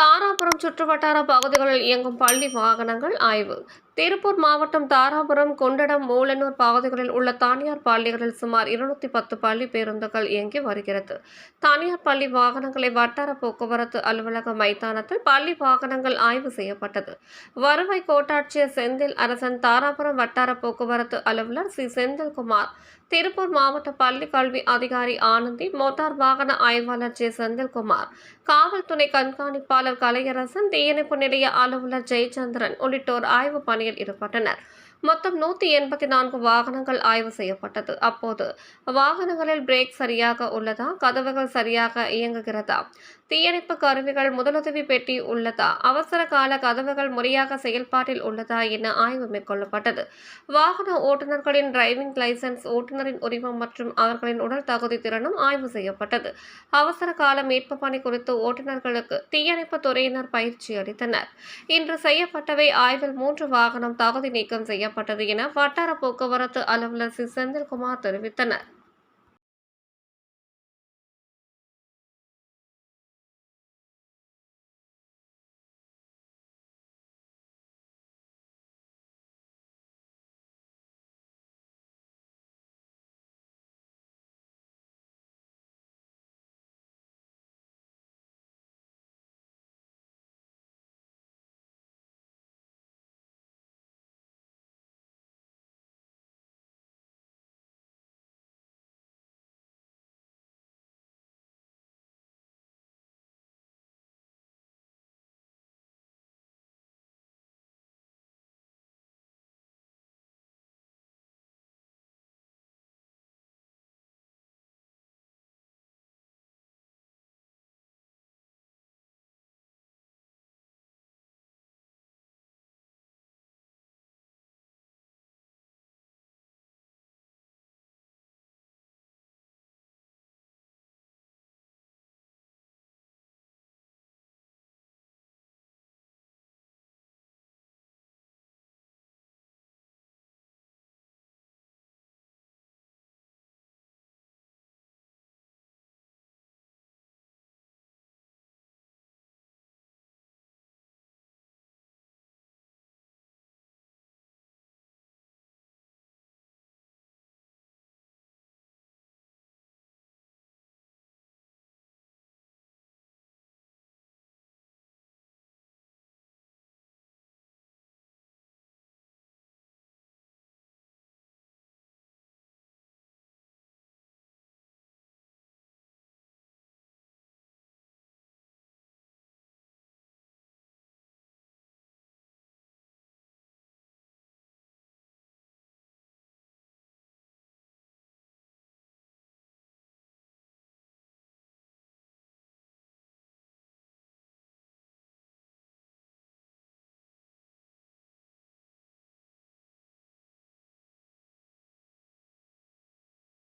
தாராபுரம் சுற்றுவட்டார பகுதிகளில் இயங்கும் பள்ளி வாகனங்கள் ஆய்வு. திருப்பூர் மாவட்டம் தாராபுரம் கொண்டடம் மூலனூர் பகுதிகளில் உள்ள தனியார் பள்ளிகளில் சுமார் இருநூத்தி பத்து பள்ளி பேருந்துகள் இயங்கி வருகிறது. தனியார் பள்ளி வாகனங்களை வட்டார போக்குவரத்து அலுவலக மைதானத்தில் பள்ளி வாகனங்கள் ஆய்வு செய்யப்பட்டது. வருவாய் கோட்டாட்சியர் செந்தில் அரசன் தாராபுரம் வட்டார போக்குவரத்து அலுவலர் சி. செந்தில்குமார் திருப்பூர் மாவட்ட பள்ளி கல்வி அதிகாரி ஆனந்தி மோட்டார் வாகன ஆய்வாளர் ஜே. செந்தில்குமார் காவல்துறை கண்காணிப்பாளர் கலையரசன் தீயணைப்பு நிலைய அலுவலர் ஜெயச்சந்திரன் உள்ளிட்டோர் ஆய்வு பணியில் ஈடுபட்டனர் மொத்தம் நூற்றி எண்பத்தி நான்கு வாகனங்கள் ஆய்வு செய்யப்பட்டது. அப்போது வாகனங்களில் பிரேக் சரியாக உள்ளதா? கதவுகள் சரியாக இயங்குகிறதா? தீயணைப்பு கருவிகள் முதலுதவி பெட்டி உள்ளதா? அவசர கால கதவுகள் முறையாக செயல்பாட்டில் உள்ளதா என ஆய்வு மேற்கொள்ளப்பட்டது. வாகன ஓட்டுநர்களின் டிரைவிங் லைசன்ஸ் ஓட்டுநரின் உரிமம் மற்றும் அவர்களின் உடல் தகுதி திறனும் ஆய்வு செய்யப்பட்டது. அவசர கால மீட்பு பணி குறித்து ஓட்டுநர்களுக்கு தீயணைப்பு துறையினர் பயிற்சி அளித்தனர். இன்று செய்யப்பட்டவை ஆய்வில் மூன்று வாகனம் தகுதி நீக்கம் செய்யப்பட்டது என வட்டார போக்குவரத்து அலுவலர் சி செந்தில்குமார் தெரிவித்தனர்.